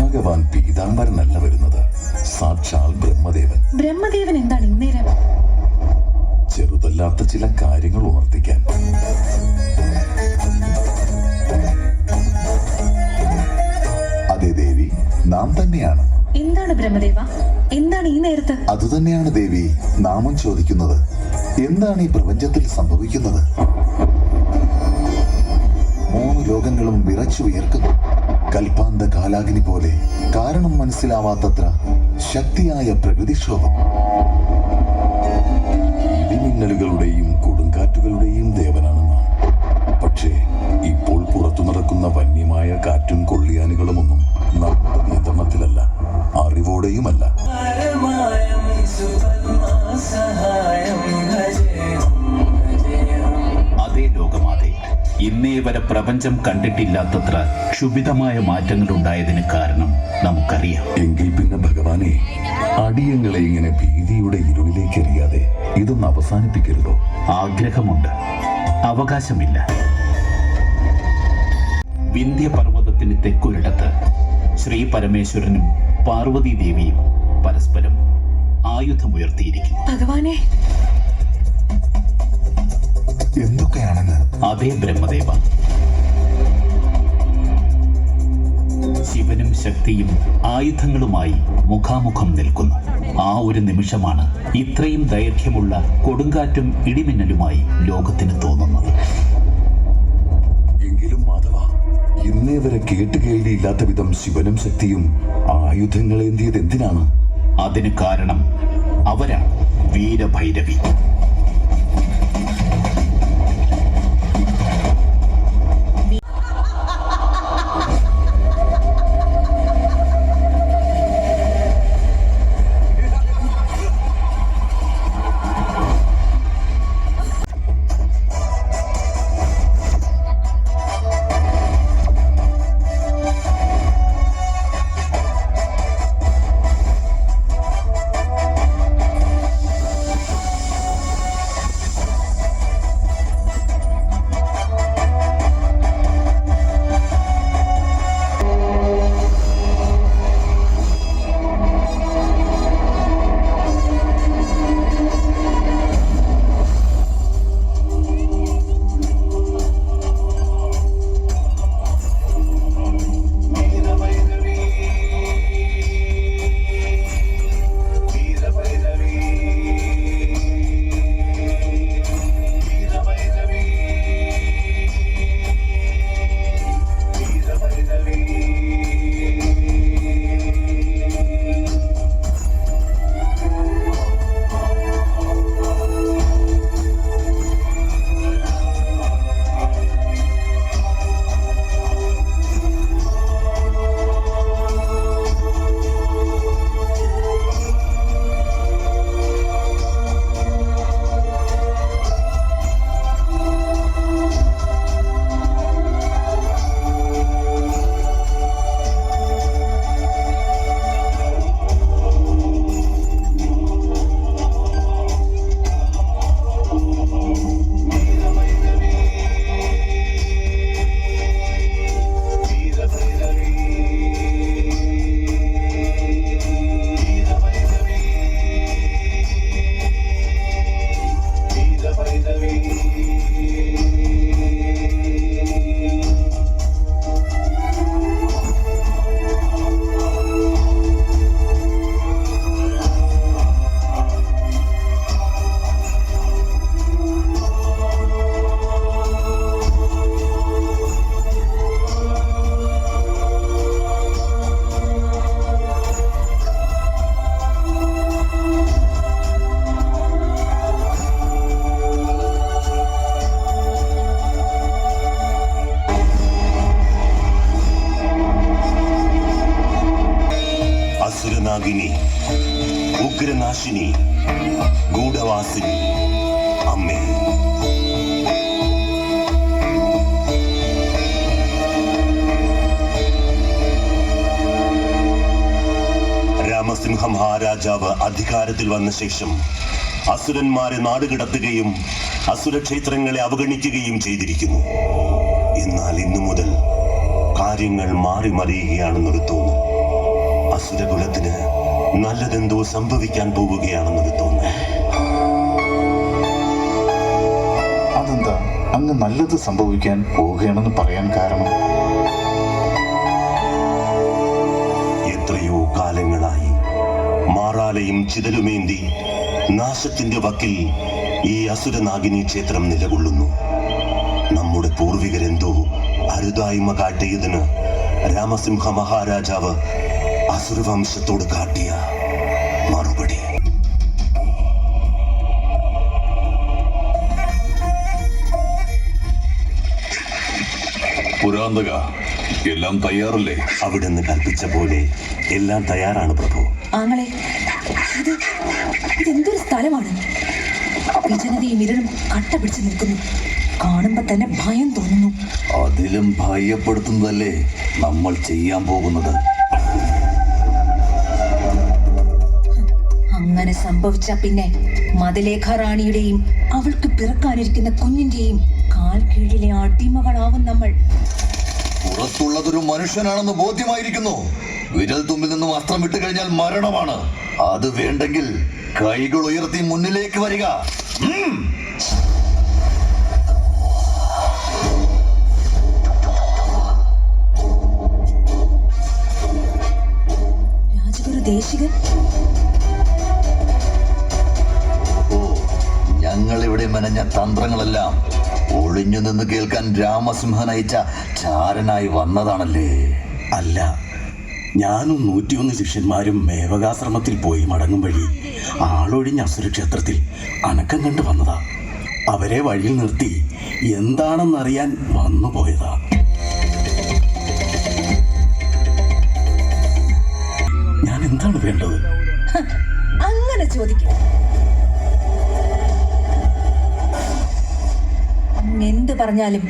ഭഗവാൻ പീതാംബരനല്ല വരുന്നത്. സാക്ഷാൽ ബ്രഹ്മദേവൻ. ബ്രഹ്മദേവൻ എന്താണ് ഇന്നേരം ചെറുതല്ലാത്ത ചില കാര്യങ്ങൾ ഉണർത്തിക്കാൻ. അതെ ദേവി നാം തന്നെയാണ്. എന്താണ് ബ്രഹ്മദേവ? എന്താണ് ഈ നേരത്ത്? അതുതന്നെയാണ് ദേവി നാമം ചോദിക്കുന്നത്. എന്താണ് ഈ പ്രപഞ്ചത്തിൽ സംഭവിക്കുന്നത്? മൂന്ന് ലോകങ്ങളും വിറച്ചു ഉയർക്കുന്നു കൽപ്പാന്ത കാലാഗ്നി പോലെ കാരണം മനസ്സിലാവാത്തത്ര ശക്തിയായ പ്രകൃതിക്ഷോഭം. ഇടിമിന്നലുകളുടെയും കൊടുങ്കാറ്റുകളുടെയും ദേവനാണ് പക്ഷേ ഇപ്പോൾ പുറത്തു നടക്കുന്ന വന്യമായ കാറ്റും കൊള്ളിയാനുകളുമൊന്നും നമ്മുടെ നിയന്ത്രണത്തിലല്ല അറിവോടെയുമല്ല. ഇന്നേ വരെ പ്രപഞ്ചം കണ്ടിട്ടില്ലാത്തത്ര ക്ഷുഭിതമായ മാറ്റങ്ങൾ ഉണ്ടായതിന് കാരണം നമുക്കറിയാം. എങ്കിൽ പിന്നെ ഭഗവാനെ അടിയങ്ങളെ ഇങ്ങനെ ഭീതിയുടെ ഇരുളിലേക്ക് എറിയാതെ ഇതൊന്ന് അവസാനിപ്പിക്കരുതോ? ആഗ്രഹമുണ്ട്. അവകാശമില്ല. വിന്ധ്യ പർവതത്തിന് തെക്കൊരിടത്ത് ശ്രീ പരമേശ്വരനും പാർവതി ദേവിയും പരസ്പരം ആയുധമുയർത്തിയിരിക്കുന്നു. ഭഗവാനെ. എന്തൊക്കെയാണെന്ന് അതേ ബ്രഹ്മദേവ. ശിവനും ശക്തിയും ആയുധങ്ങളുമായി മുഖാമുഖം നിൽക്കുന്നു. ആ ഒരു നിമിഷമാണ് ഇത്രയും ദൈർഘ്യമുള്ള കൊടുങ്കാറ്റും ഇടിമിന്നലുമായി ലോകത്തിന് തോന്നുന്നത്. എങ്കിലും മാധവ ഇന്നേ വരെ കേട്ടുകേൾവിയില്ലാത്ത വിധം ശിവനും ശക്തിയും ആയുധങ്ങളേന്തിയത് എന്തിനാണ്? അതിന് കാരണം അവരാണ് വീരഭൈരവി. ഉഗ്രനാശിനി ഗൂഢവാസിനി അമ്മേ. രാമസിംഹ മഹാരാജാവ് അധികാരത്തിൽ വന്ന ശേഷം അസുരന്മാരെ നാടുകിടത്തുകയും അസുരക്ഷേത്രങ്ങളെ അവഗണിക്കുകയും ചെയ്തിരിക്കുന്നു. എന്നാൽ ഇന്നു മുതൽ കാര്യങ്ങൾ മാറി മറിയുകയാണെന്നൊരു തോന്നുന്നു അസുരകുലത്തിന് നല്ലതെന്തോ സംഭവിക്കാൻ പോവുകയാണെന്ന് തോന്നുന്നു. അതെന്താ? അങ്ങ് നല്ലത് സംഭവിക്കാൻ പോവുകയാണെന്ന് പറയാൻ കാരണം? എത്രയോ കാലങ്ങളായി മാറാലയും ചിതലുമേന്തി നാശത്തിന്റെ വക്കിൽ ഈ അസുരനാഗിനി ക്ഷേത്രം നിലകൊള്ളുന്നു. നമ്മുടെ പൂർവികരെന്തോ അരുതായ്മ കാട്ടിയതിന് രാമസിംഹ മഹാരാജാവ് അസുരവംശത്തോട് കാട്ടിയ പുരാന്തക എല്ലാം തയ്യാറല്ലേ? അവിടുന്ന് കൽപ്പിച്ച പോലെ എല്ലാം തയ്യാറാണ് പ്രഭു. ആങ്ങളെ ഇത് ഇതെന്തൊരു സ്ഥലമാണ്? വിജനതയും ഇരുളും കട്ട പിടിച്ചു നിൽക്കുന്നു. കാണുമ്പോ തന്നെ ഭയം തോന്നുന്നു. അതിലും ഭയപ്പെടുത്തുന്നതല്ലേ നമ്മൾ ചെയ്യാൻ പോകുന്നത്? അങ്ങനെ സംഭവിച്ച പിന്നെ മതിലേഖ റാണിയുടെയും അവൾക്ക് പിറക്കാനിരിക്കുന്ന കുഞ്ഞിന്റെയും കാൽ കീഴിലെ അടിമകളാവും നമ്മൾ. പുറത്തുള്ളതൊരു മനുഷ്യനാണെന്ന് ബോധ്യമായിരിക്കുന്നു. വിരൽ തുമ്പിൽ നിന്നും അസ്ത്രം വിട്ടു കഴിഞ്ഞാൽ മരണമാണ്. അത് വേണ്ടെങ്കിൽ കൈകൾ ഉയർത്തി മുന്നിലേക്ക് വരിക. രാജഗുരു ദേശികൻ? ഞങ്ങളിവിടെ മെനഞ്ഞ തന്ത്രങ്ങളെല്ലാം ഒളിഞ്ഞു നിന്ന് കേൾക്കാൻ രാമസിംഹൻ അയച്ച ചാരനായി വന്നതാണല്ലേ? അല്ല ഞാനും നൂറ്റിയൊന്ന് ശിഷ്യന്മാരും മേവകാശ്രമത്തിൽ പോയി മടങ്ങും വഴി ആളൊഴിഞ്ഞ അസുരക്ഷേത്രത്തിൽ അനക്കം കണ്ടു വന്നതാ. അവരെ വഴിയിൽ നിർത്തി എന്താണെന്നറിയാൻ വന്നു പോയതാ. ഞാൻ എന്താണ് വേണ്ടത്? അങ്ങനെ ചോദിക്കും എന്ത് പറഞ്ഞാലും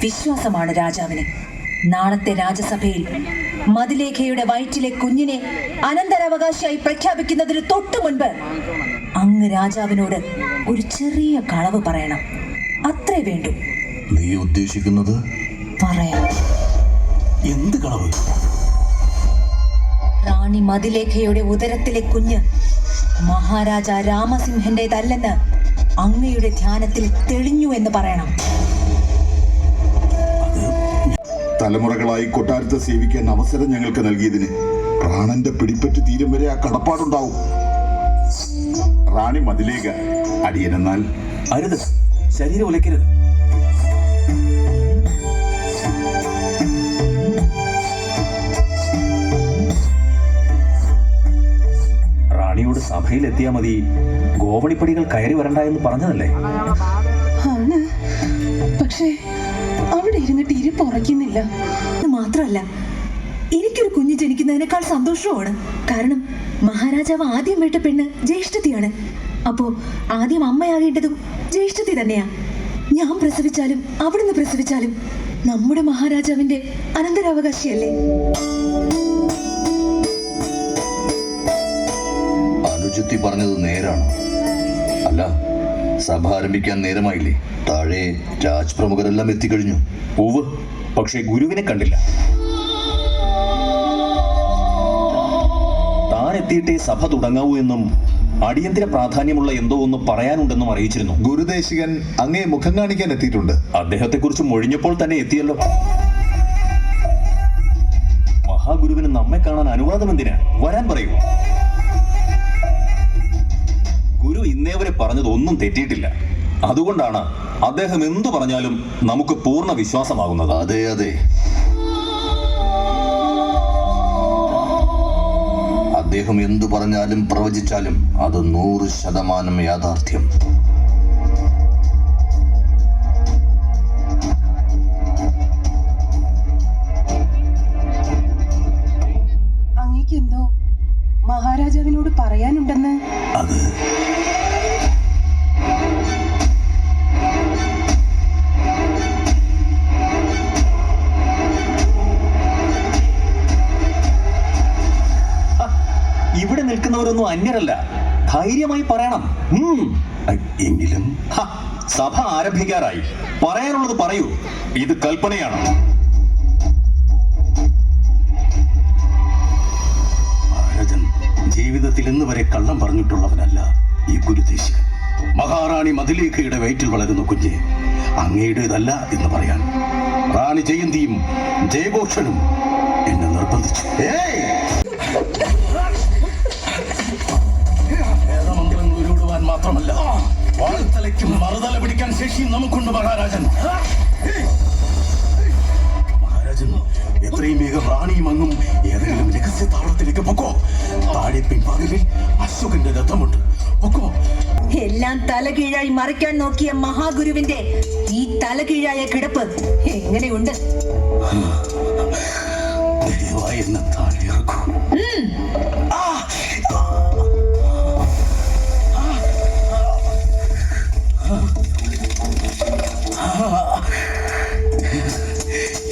വിശ്വാസമാണ് രാജാവിന്. നാളത്തെ രാജസഭയിൽ മതിലേഖയുടെ വയറ്റിലെ കുഞ്ഞിനെ അനന്തരാവകാശിയായി പ്രഖ്യാപിക്കുന്നതിന് തൊട്ടു മുൻപ് അങ്ങ് രാജാവിനോട് ഒരു ചെറിയ കളവ് പറയണം. അത്രേ വേണ്ടു. നീ ഉദ്ദേശിക്കുന്നത്? പറയാം. എന്ത് കളവ്? റാണി മതിലേഖയുടെ ഉദരത്തിലെ കുഞ്ഞ് മഹാരാജ രാമസിംഹന്റേതല്ലെന്ന് അങ്ങയുടെ ധ്യാനത്തിൽ തെളിഞ്ഞു എന്ന് പറയണം. തലമുറകളായി കൊട്ടാരത്തെ സേവിക്കാൻ അവസരം ഞങ്ങൾക്ക് നൽകിയതിന് പ്രാണന്റെ പിടിപ്പറ്റ് തീരും വരെ ആ കടപ്പാടുണ്ടാവും. റാണി മതിലേക അടിയനെന്നാൽ അരുത്. ശരീരം ഉലയ്ക്കരുത്. റാണിയോട് സഭയിലെത്തിയാ മതി. ഗോവണിപ്പടികൾ കയറി വരണ്ട എന്ന് പറഞ്ഞതല്ലേ? പക്ഷേ അവിടെ ഇരുന്നിട്ട് ഇരിപ്പ് ഉറയ്ക്കുന്നില്ല. അത് എനിക്കൊരു കുഞ്ഞ് ജനിക്കുന്നതിനേക്കാൾ സന്തോഷമാണ്. കാരണം മഹാരാജാവ് ആദ്യം വേട്ട പെണ്ണ് ജ്യേഷ്ഠത്തിയാണ്. അപ്പോ ആദ്യം അമ്മയാകേണ്ടതും ജ്യേഷ്ഠത്തി തന്നെയാ. ഞാൻ പ്രസവിച്ചാലും അവിടുന്ന് പ്രസവിച്ചാലും നമ്മുടെ മഹാരാജാവിന്റെ അനന്തരാവകാശിയല്ലേ? അനുജത്തി പറഞ്ഞത് നേരാണ്? അല്ല സഭ ആരംഭിക്കാൻ നേരമായില്ലേ? താഴെ രാജ് പ്രമുഖരെല്ലാം എത്തിക്കഴിഞ്ഞു. പൂവ് പക്ഷേ ഗുരുവിനെ കണ്ടില്ല. താൻ എത്തിയിട്ടേ സഭ തുടങ്ങാവൂ എന്നും അടിയന്തര പ്രാധാന്യമുള്ള എന്തോ ഒന്ന് പറയാനുണ്ടെന്നും അറിയിച്ചിരുന്നു. ഗുരുദേശികൻ അങ്ങേ മുഖം കാണിക്കാൻ എത്തിയിട്ടുണ്ട്. അദ്ദേഹത്തെക്കുറിച്ച് മൊഴിഞ്ഞപ്പോൾ തന്നെ എത്തിയല്ലോ. മഹാഗുരുവിന് നമ്മെ കാണാൻ അനുവാദം എന്തിനാ? വരാൻ പറയൂ. ഇന്നേ വരെ പറഞ്ഞത് ഒന്നും തെറ്റിയിട്ടില്ല. അതുകൊണ്ടാണ് അദ്ദേഹം എന്തു പറഞ്ഞാലും നമുക്ക് പൂർണ വിശ്വാസമാകുന്നത്. അതെ അതെ. അദ്ദേഹം എന്തു പറഞ്ഞാലും പ്രവചിച്ചാലും അത് നൂറ് ശതമാനം യാഥാർത്ഥ്യം. അങ്ങേക്ക് എന്തോ മഹാരാജാവിനോട് പറയാനുണ്ടെന്ന്. അത് അന്യരല്ല. ധൈര്യമായി പറയണം. എങ്കിലും സഭ ആരംഭിക്കാറായി. പറയാനുള്ളത് പറയൂ. ഇത് കൽപ്പനയാണ്. ജീവിതത്തിൽ ഇന്ന് വരെ കള്ളം പറഞ്ഞിട്ടുള്ളവനല്ല ഈ ഗുരുദേശികൻ. മഹാറാണി മതിലേഖയുടെ വയറ്റിൽ വളരുന്ന കുഞ്ഞ്. അങ്ങയുടേതല്ല എന്ന് പറയാൻ. റാണി ജയന്തിയും ജയഘോഷനും എന്നെ നിർബന്ധിച്ചു. വേദമന്ത്രങ്ങൾ വാൾത്തലയ്ക്കും മറുതല പിടിക്കാൻ ശേഷി നമുക്കുണ്ട് മഹാരാജൻ. മഹാരാജൻ എത്രയും വേഗം റാണിയും അങ്ങും ഏതെങ്കിലും രഹസ്യ താവളത്തിലേക്ക് പൊക്കോ. താഴെ പിൻവാതിലിൽ അശോകന്റെ രഥമുണ്ട്. പൊക്കോ. എല്ലാം തലകീഴായി മറിക്കാൻ നോക്കിയ മഹാഗുരുവിന്റെ ഈ തലകീഴായ കിടപ്പ് എങ്ങനെയുണ്ട്? ദയവായി എന്നെ താഴെ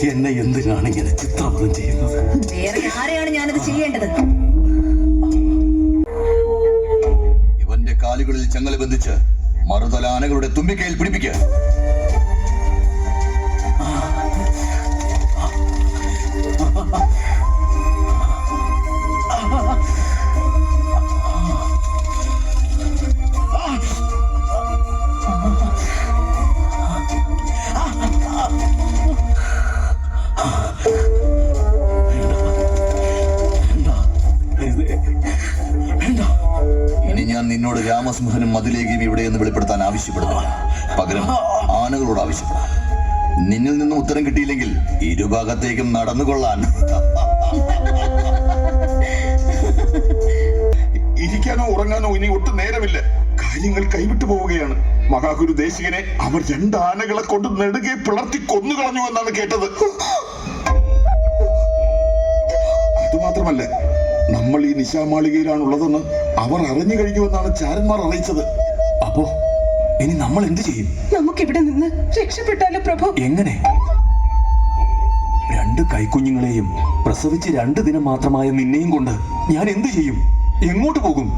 എന്നെ എന്തിനാണ് ഇങ്ങനെ ചിത്രവധം ചെയ്യുന്നത്? വേറെ ആരെയാണ് ഞാനത് ചെയ്യേണ്ടത്? ഇവന്റെ കാലുകളിൽ ചങ്ങല ബന്ധിച്ച് മറുതല ആനകളുടെ തുമ്പിക്കയിൽ പിടിപ്പിക്കുക. ഇരുഭാഗത്തേക്കും നടന്നുകൊള്ളാൻ. ഇരിക്കാനോ ഉറങ്ങാനോ ഇനി ഒട്ടും നേരമില്ല. കാര്യങ്ങൾ കൈവിട്ടു പോവുകയാണ്. മഹാഗുരു ദേശികനെ അവർ രണ്ട് ആനകളെ കൊണ്ട് നെടുകെ പിളർത്തി കൊന്നു കളഞ്ഞു എന്നാണ് കേട്ടത്. അതുമാത്രമല്ല നമ്മൾ ഈ നിശാമാളികയിലാണുള്ളതെന്ന് അവർ അറിഞ്ഞു കഴിഞ്ഞുവെന്നാണ് ചാരന്മാർ അറിയിച്ചത്. അപ്പോ ഇനി നമ്മൾ എന്ത് ചെയ്യും? നമുക്ക് ഇവിടെ നിന്ന് രക്ഷപ്പെട്ടാലോ പ്രഭു? എങ്ങനെ? രണ്ട് കൈക്കുഞ്ഞുങ്ങളെയും പ്രസവിച്ച് രണ്ട് ദിനം മാത്രമായ നിന്നെയും കൊണ്ട് ഞാൻ എന്തു ചെയ്യും? എങ്ങോട്ട് പോകും?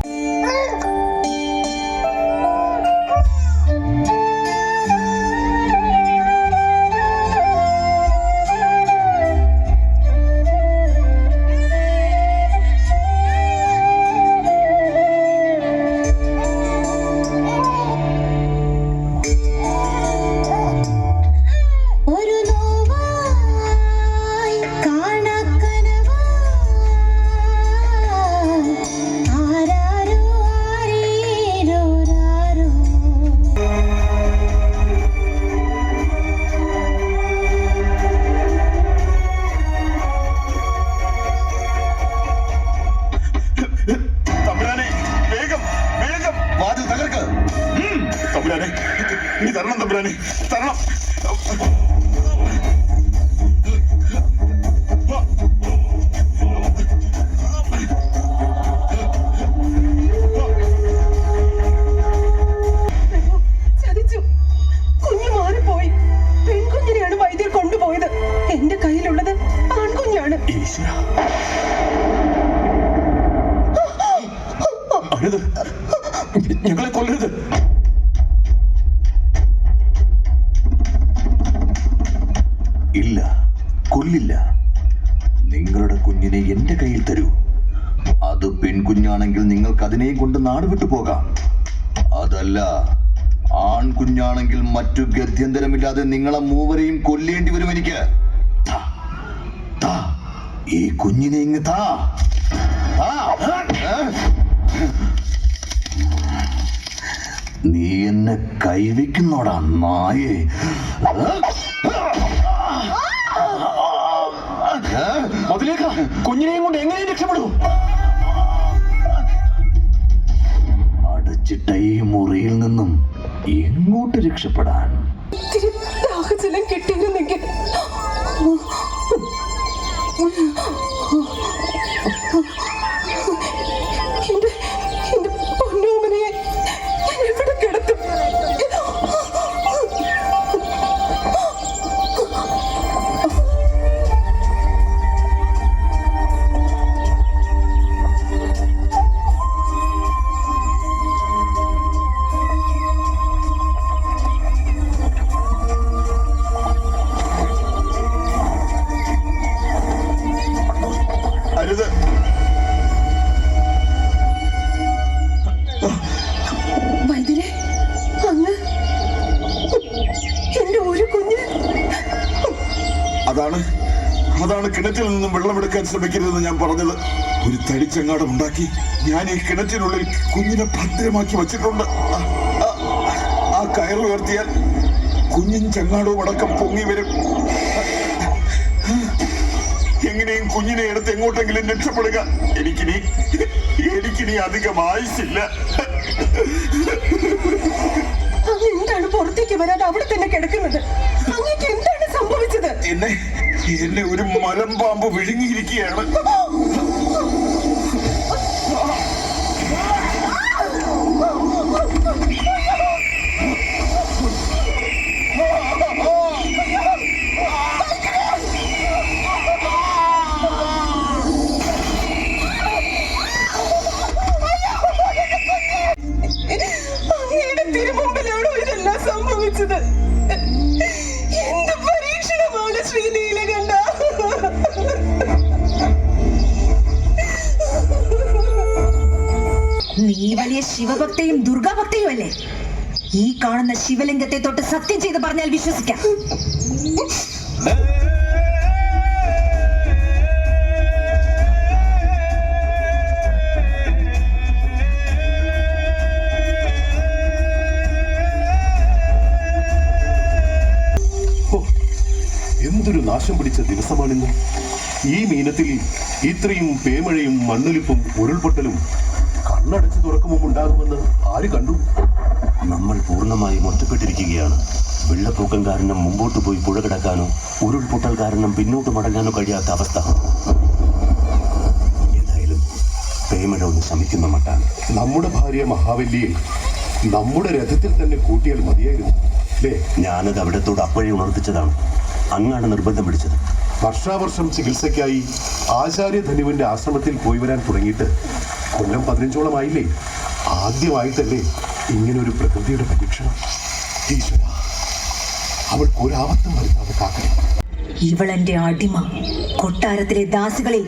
ఇది తరుణం తమ్మురాని తరుణం. ഇല്ല കൊല്ലില്ല. നിങ്ങളുടെ കുഞ്ഞിനെ എന്റെ കയ്യിൽ തരൂ. അത് പെൺകുഞ്ഞാണെങ്കിൽ നിങ്ങൾക്ക് അതിനെയും കൊണ്ട് നാട് വിട്ടു പോകാം. അതല്ല ആൺകുഞ്ഞാണെങ്കിൽ മറ്റു ഗത്യന്തരമില്ലാതെ നിങ്ങളെ മൂവരെയും കൊല്ലേണ്ടി വരും എനിക്ക്. ഈ കുഞ്ഞിനെ ഇങ്ങ് താ, നീ എന്നെ കൈവയ്ക്കുന്നോടാ നായേ. കുഞ്ഞിനെയും കൊണ്ട് എങ്ങനെയും രക്ഷപ്പെടും. അടച്ചിട്ട ഈ മുറിയിൽ നിന്നും എങ്ങോട്ട് രക്ഷപ്പെടാൻ? ദാഹജലം കിട്ടിയിരുന്നെങ്കിൽ. വെള്ളമെടുക്കാൻ ശ്രമിക്കരുതെന്ന് ഞാൻ പറഞ്ഞത്. ഒരു തടിച്ചങ്ങാടം ഉണ്ടാക്കി ഞാൻ ഈ കിണറ്റിനുള്ളിൽ കുഞ്ഞിനെ ഭദ്രമാക്കി വച്ചിട്ടുണ്ട്. ആ- കയർ ഉയർത്തിയാൽ കുഞ്ഞിൻ ചങ്ങാടവും അടക്കം പൊങ്ങി വരും. എങ്ങനെയും കുഞ്ഞിനെ എടുത്ത് എങ്ങോട്ടെങ്കിലും രക്ഷപ്പെടുക. എനിക്കിനി എനിക്കിനി അധികം ആയുസില്ല എന്താണ് പുറത്തേക്ക് വരാതെ അവിടെ തന്നെ കിടക്കുന്നത്? അങ്ങേക്ക് എന്താണ് സംഭവിച്ചത്? എന്നെ എന്നെ ഒരു മലമ്പാമ്പ് വിഴുങ്ങിയിരിക്കുകയാണ്. ശിവഭക്തയും ദുർഗാഭക്തയും അല്ലേ ഈ കാണുന്ന ശിവലിംഗത്തെ തൊട്ട് സത്യം ചെയ്ത് പറഞ്ഞാൽ വിശ്വസിക്കാം. എന്തൊരു നാശം പിടിച്ച ദിവസമാണിന്ന്. ഈ മീനത്തിൽ ഇത്രയും പേമഴയും മണ്ണൊലിപ്പും ഉരുൾപൊട്ടലും കണ്ണടച്ച് തുറക്കുമ്പോൾ ഉണ്ടാകുമെന്ന് ആര് കണ്ടു? നമ്മൾ പൂർണമായും ഒറ്റപ്പെട്ടിരിക്കുകയാണ് വെള്ളപ്പൊക്കം കാരണം മുമ്പോട്ട് പോയി പുഴ കിടക്കാനോ ഉരുൾപൊട്ടൽ കാരണം പിന്നോട്ട് മടങ്ങാനോ കഴിയാത്ത അവസ്ഥ. എന്തായാലും പേമഴ ഒന്ന് ശമിക്കുന്ന മട്ടാണ്. നമ്മുടെ ഭാര്യ മഹാവല്ലിയെ നമ്മുടെ രഥത്തിൽ തന്നെ കൂട്ടിയാൽ മതിയായിരുന്നു. അല്ലേ ഞാനത് അവിടത്തോട് അപ്പോഴേ ഉണർത്തിച്ചതാണ്. അങ്ങാണ് നിർബന്ധം പിടിച്ചത്. വർഷാവർഷം ചികിത്സയ്ക്കായി ആചാര്യ ധനുവിന്റെ ആശ്രമത്തിൽ പോയി വരാൻ തുടങ്ങിയിട്ട് കൊല്ലം പതിനഞ്ചോളം ആയില്ലേ ആദ്യമായിട്ടല്ലേ ഇങ്ങനെ ഒരു പ്രകൃതിയുടെ പരീക്ഷണം. ഈശ്വര അവൾക്ക് ഒരാപത്തും വരുത്താതെ കാക്കണേ. ഇവളെന്റെ അടിമ കൊട്ടാരത്തിലെ ദാസികളിൽ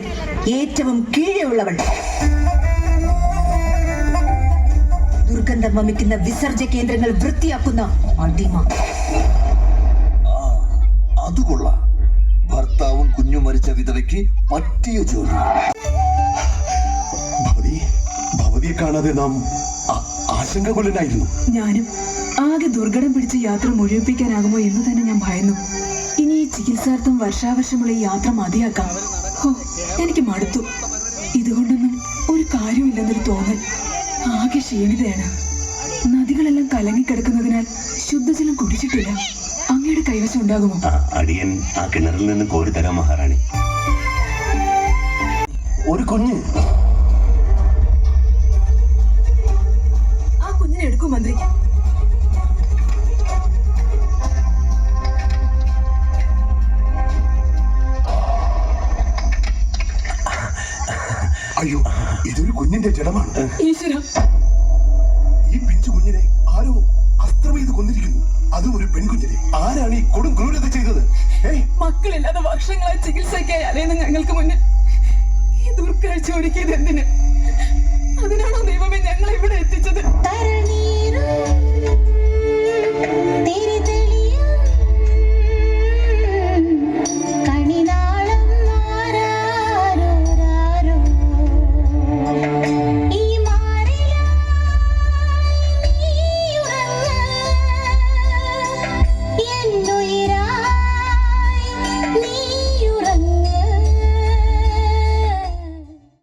ഏറ്റവും കീഴെയുള്ളവൾ. ദുർഗന്ധം വമിക്കുന്ന വിസർജ കേന്ദ്രങ്ങൾ വൃത്തിയാക്കുന്ന അടിമ. അതുകൊള്ളാം ഭർത്താവും കുഞ്ഞു മരിച്ച വിധവയ്ക്ക് പറ്റിയ ജോലി. ഭവതിയെ കാണാതെ നാം ആശങ്കകുലനായിരുന്നു ആശങ്കാകുലനായിരുന്നു. ഞാനും ആകെ ദുർഘടം പിടിച്ച് യാത്ര മുഴുവിപ്പിക്കാനാകുമോ എന്ന് തന്നെ ഞാൻ ഭയന്നു. ഇനി ഈ ചികിത്സാർത്ഥം വർഷാവർഷമുള്ള ഈ യാത്ര മതിയാക്കാം. ഹോ എനിക്ക് മടുത്തു. ഇതുകൊണ്ടൊന്നും ഒരു കാര്യമില്ലെന്നൊരു തോന്നൽ ആകെ ക്ഷീണിതയാണ്. നദികളെല്ലാം കലങ്ങിക്കിടക്കുന്നതിനാൽ ശുദ്ധജലം കുടിച്ചിട്ടില്ല. അങ്ങയുടെ കൈവശം ഉണ്ടാകുമോ? അടിയൻ ആ കിണറിൽ നിന്ന് കോരി തരാം മഹാറാണി. ഒരു കുഞ്ഞ് കുഞ്ഞിനെ അയ്യോ ഇതൊരു കുഞ്ഞിന്റെ ജഡമാണ്. ഈ പിഞ്ചു കുഞ്ഞിനെ ആരോ അസ്ത്രം ചെയ്ത് കൊന്നിരിക്കുന്നു. അതും ഒരു പെൺകുഞ്ഞിനെ. ആരാണ് ഈ കൊടും ക്രൂരത ചെയ്തത്? മക്കളില്ലാതെ വർഷങ്ങളായി ചികിത്സയ്ക്കായി അലയുന്ന ഞങ്ങൾക്ക് മുന്നിൽ ഈ ദുർക്കാഴ്ച ഒരുക്കിയത് എന്തിന്? അതിനാണോ ദൈവമേ ഞങ്ങൾ ഇവിടെ എത്തിച്ചത്?